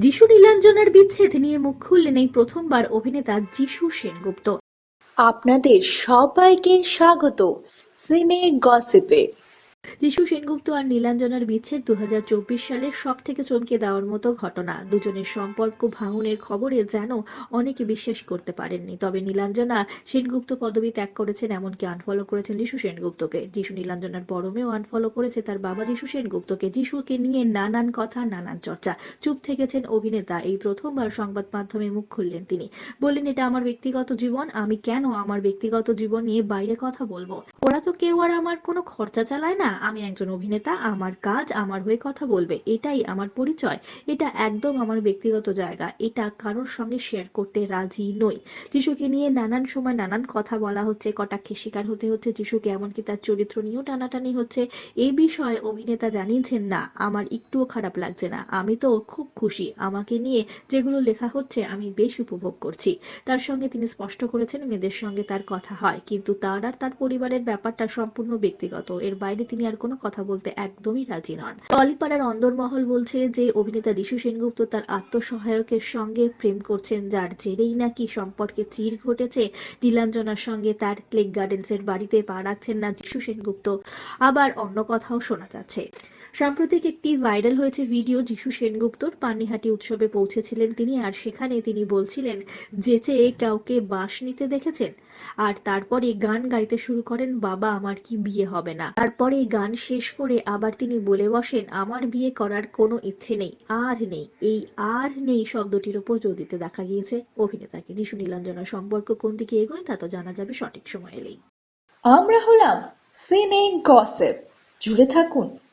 যিশু নীলাঞ্জনার বিচ্ছেদ নিয়ে মুখ খুললেন এই প্রথমবার অভিনেতা যিশু সেনগুপ্ত। আপনাদের সবাইকে স্বাগত। সিনে গসিপে। যিশু সেনগুপ্ত আর নীলাঞ্জনার বিচ্ছেদ দু হাজার চব্বিশ সালের সব থেকে চমকে দেওয়ার মতো ঘটনা। দুজনের সম্পর্ক ভাঙনের খবরে যেন অনেকে বিশ্বাস করতে পারেননি। তবে নীলাঞ্জনা সেনগুপ্ত পদবি ত্যাগ করেছেন এমনকি আনফলো করেছেন যিশু সেনগুপ্তকে। যিশু নীলাঞ্জনার বড় মেয়েও আনফলো করেছে তার বাবা যিশু সেনগুপ্তকে। যিশুকে নিয়ে নানান কথা, নানান চর্চা। চুপ থেকেছেন অভিনেতা। এই প্রথমবার সংবাদ মাধ্যমে মুখ খুললেন তিনি। বললেন, এটা আমার ব্যক্তিগত জীবন। আমি কেন আমার ব্যক্তিগত জীবন নিয়ে বাইরে কথা বলব? ওরা তো কেউ আর আমার কোনো খরচা চালায় না। আমি একজন অভিনেতা, আমার কাজ, আমার হয়ে কথা বলবে, এটাই আমার পরিচয়, এটা একদম আমার ব্যক্তিগত জায়গা, এটা কারোর সঙ্গে শেয়ার করতে রাজি নই। যিশুকে নিয়ে নানান সময় নানান কথা বলা হচ্ছে কটাক্ষে শিকার হতে হচ্ছে, যিশুকে এমনকি তার চরিত্র নিয়েও টানাটানি হচ্ছে এই বিষয়ে অভিনেতা জানিয়েছেন, না, আমার একটুও খারাপ লাগছে না, আমি তো খুব খুশি, আমাকে নিয়ে যেগুলো লেখা হচ্ছে, আমি বেশ উপভোগ করছি। তার সঙ্গে তিনি স্পষ্ট করেছেন, মেয়েদের সঙ্গে তার কথা হয়, কিন্তু তার আর তার পরিবারের ব্যাপারটা সম্পূর্ণ ব্যক্তিগত, এর বাইরে তিনি আর কোনো কথা বলতে একদমই রাজি নন। টলিপাড়ার অন্দরমহল বলছে যে, অভিনেতা দিশু সেনগুপ্ত তার আত্মসহায়কের সঙ্গে প্রেম করছেন, যার জেরেই নাকি সম্পর্কে চির ঘটেছে। নীলাঞ্জনার সঙ্গে তার লেক গার্ডেন্সের বাড়িতে পা রাখছেন না যিশু সেনগুপ্ত। আবার অন্য কথাও শোনা যাচ্ছে। সাম্প্রতিক একটি ভাইরাল হয়েছে ভিডিও, যিশু সেনগুপ্তর পানিহাটি উৎসবে পৌঁছেছিলেন তিনি আর সেখানে তিনি বলছিলেন যেচে কাউকে বাস নিতে দেখেছেন, আর তারপরে গান গাইতে শুরু করেন, বাবা, আমার কি বিয়ে হবে না? তারপরে গান শেষ করে আবার তিনি বলে বসেন, আমার বিয়ে করার কোনো ইচ্ছে নেই, আর নেই। এই আর নেই শব্দটির উপর জোর দিতে দেখা গিয়েছে অভিনেতাকে। যিশু নীলাঞ্জনার সম্পর্ক কোন দিকে এগোয় তা তো জানা যাবে সঠিক সময় এলেই। আমরা হলাম সিনে গসিপ। জুড়ে থাকুন